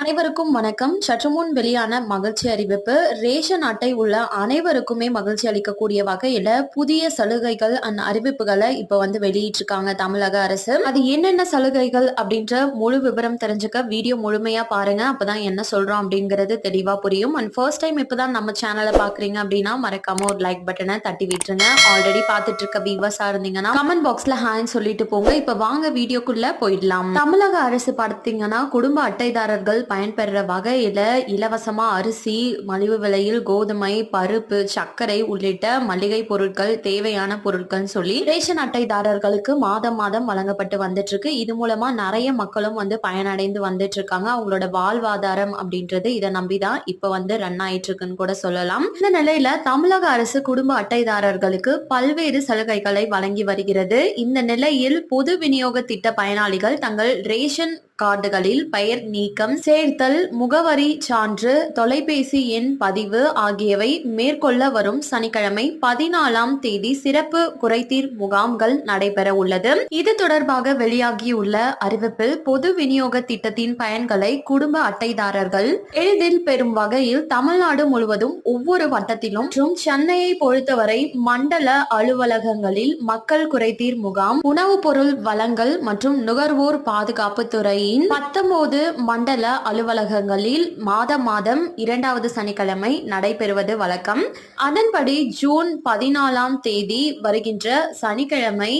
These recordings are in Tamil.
அனைவருக்கும் வணக்கம். சற்று முன் வெளியான மகிழ்ச்சி அறிவிப்பு. ரேஷன் அட்டை உள்ள அனைவருக்குமே மகிழ்ச்சி அளிக்கக்கூடிய வகையில புதிய சலுகைகள் அண்ட் அறிவிப்புகளை இப்ப வந்து வெளியிட்டிருக்காங்க தமிழக அரசு. அது என்னென்ன சலுகைகள் அப்படின்ற முழு விவரம் தெரிஞ்சுக்க வீடியோ முழுமையா பாருங்க. அப்பதான் என்ன சொல்றோம் அப்படிங்கிறது தெளிவா புரியும். அண்ட் ஃபர்ஸ்ட் டைம் இப்பதான் நம்ம சேனலை பாக்குறீங்க அப்படின்னா மறக்காம ஒரு லைக் பட்டனை தட்டி விட்டுருங்க. ஆல்ரெடி பாத்துட்டு இருக்க வியூவர்ஸா இருந்தீங்கன்னா கமெண்ட் பாக்ஸ்ல ஹேண்ட் சொல்லிட்டு போங்க. இப்ப வாங்க வீடியோக்குள்ள போயிடலாம். தமிழக அரசு பார்த்தீங்கன்னா குடும்ப அட்டைதாரர்கள் பயன்பெற வகையில் இலவசமாக அரிசி மலிவு விலையில் கோதுமை பருப்பு சர்க்கரை உள்ளிட்ட மளிகை பொருட்கள் தேவையான பொருட்கள் சொல்லி ரேஷன் அட்டைதாரர்களுக்கு மாதம் மாதம் வழங்கப்பட்டு வந்துட்டு இருக்கு இது மூலமா நிறைய மக்களும் வந்து பயனடைந்து வந்துட்டு இருக்காங்க அவங்களோட வாழ்வாதாரம் அப்படின்றது இதை நம்பிதான் இப்ப வந்து ரன் ஆயிட்டு இருக்குன்னு கூட சொல்லலாம். இந்த நிலையில தமிழக அரசு குடும்ப அட்டைதாரர்களுக்கு பல்வேறு சலுகைகளை வழங்கி வருகிறது. இந்த நிலையில் பொது விநியோக திட்ட பயனாளிகள் தங்கள் ரேஷன் கார்டுகளில் பெயர் நீக்கம் சேர்த்தல் முகவரி சான்று தொலைபேசி எண் பதிவு ஆகியவை மேற்கொள்ள வரும் சனிக்கிழமை பதினாலாம் தேதி சிறப்பு குறைதீர் முகாம்கள் நடைபெற உள்ளது. இது தொடர்பாக வெளியாகியுள்ள அறிவிப்பில் பொது விநியோக திட்டத்தின் பயன்களை குடும்ப அட்டைதாரர்கள் எளிதில் பெறும் வகையில் தமிழ்நாடு முழுவதும் ஒவ்வொரு வட்டத்திலும் மற்றும் சென்னையை பொறுத்தவரை மண்டல அலுவலகங்களில் மக்கள் குறைதீர் முகாம் உணவுப் பொருள் வழங்கல் மற்றும் நுகர்வோர் பாதுகாப்பு துறையின் பத்தொன்பது மண்டல அலுவலகங்களில் மாத மாதம் இரண்டாவது சனிக்கிழமை நடைபெறுவது வழக்கம். அதன்படி ஜூன் பதினாலாம் தேதி வருகின்ற சனிக்கிழமை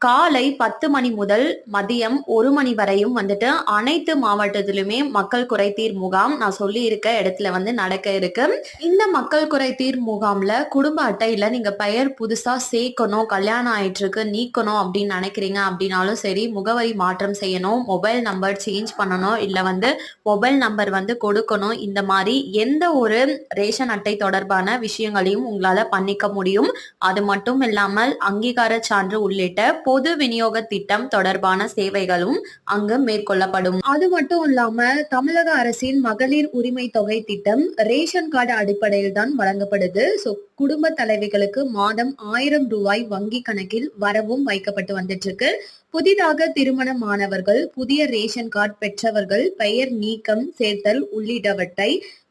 காலை பத்து மணி முதல் மதியம் ஒரு மணி வரையும் வந்துட்டு அனைத்து மாவட்டத்திலுமே மக்கள் குறைதீர் முகாம் நான் சொல்லி இருக்க இடத்துல வந்து நடக்க இருக்கு. இந்த மக்கள் குறைதீர் முகாம்ல குடும்ப அட்டையில நீங்க பெயர் புதுசா சேர்க்கணும் கல்யாணம் ஆயிட்டு இருக்கு நீக்கணும் அப்படின்னு நினைக்கிறீங்க அப்படின்னாலும் சரி முகவரி மாற்றம் செய்யணும் மொபைல் நம்பர் சேஞ்ச் பண்ணணும் இல்ல வந்து மொபைல் நம்பர் வந்து கொடுக்கணும் இந்த மாதிரி எந்த ஒரு ரேஷன் அட்டை தொடர்பான விஷயங்களையும் உங்களால பண்ணிக்க முடியும். அது மட்டும் இல்லாமல் அங்கீகார சான்று உள்ளிட்ட பொது விநியோக திட்டம் தொடர்பான சேவைகளும் அங்கு மேற்கொள்ளப்படும். அது மட்டும் இல்லாம தமிழக அரசின் மகளிர் உரிமை தொகை திட்டம் ரேஷன் கார்டு அடிப்படையில் தான் வழங்கப்படுது. ஸோ குடும்ப தலைவிகளுக்கு மாதம் ஆயிரம் ரூபாய் வங்கி கணக்கில் வரவும் வைக்கப்பட்டு வந்துட்டு இருக்கு புதிதாக திருமணமானவர்கள் புதிய ரேஷன் கார்டு பெற்றவர்கள் பெயர் நீக்கம் சேர்த்தல் உள்ளிட்டவற்றை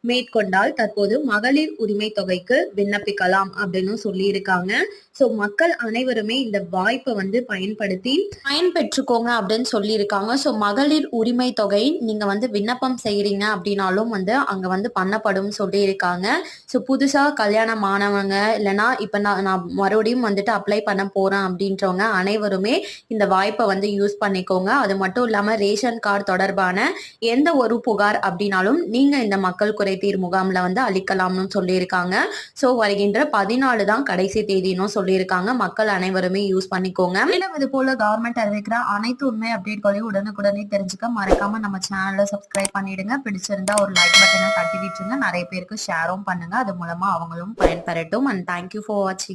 மேற்கொண்டால் தற்போது மகளிர் உரிமை தொகைக்கு விண்ணப்பிக்கலாம் அப்படின்னு சொல்லியிருக்காங்க. ஸோ மக்கள் அனைவருமே இந்த வாய்ப்பை வந்து பயன்படுத்தி பயன்பெற்றுக்கோங்க அப்படின்னு சொல்லியிருக்காங்க. ஸோ மகளிர் உரிமை தொகை நீங்க வந்து விண்ணப்பம் செய்யறீங்க அப்படின்னாலும் வந்து அங்க வந்து பண்ணப்படும் சொல்லியிருக்காங்க. ஸோ புதுசா கல்யாணம் ஆனவங்க இல்லைன்னா இப்போ நான் நான் மறுபடியும் வந்துட்டு அப்ளை பண்ண போகிறேன் அப்படின்றவங்க அனைவருமே இந்த வாய்ப்பை வந்து யூஸ் பண்ணிக்கோங்க. அது மட்டும் இல்லாமல் ரேஷன் கார்டு தொடர்பான எந்த ஒரு புகார் அப்படின்னாலும் நீங்கள் இந்த மக்கள் குறைதீர் முகாமில் வந்து அளிக்கலாம்னு சொல்லியிருக்காங்க. ஸோ வருகின்ற பதினாலு தான் கடைசி தேதினும் சொல்லியிருக்காங்க. மக்கள் அனைவருமே யூஸ் பண்ணிக்கோங்க. மேலும் இது போல கவர்மெண்ட் அறிவிக்கிற அனைத்து உண்மை அப்டேட்களையும் உடனுக்குடனே தெரிஞ்சுக்க மறக்காம நம்ம சேனலை சப்ஸ்கிரைப் பண்ணிடுங்க. பிடிச்சிருந்தா ஒரு லைக் பட்டனை தட்டி விட்டுருங்க. நிறைய பேருக்கு ஷேரும் பண்ணுங்க. அது மூலமா அவங்களும் చేయటం and thank you for watching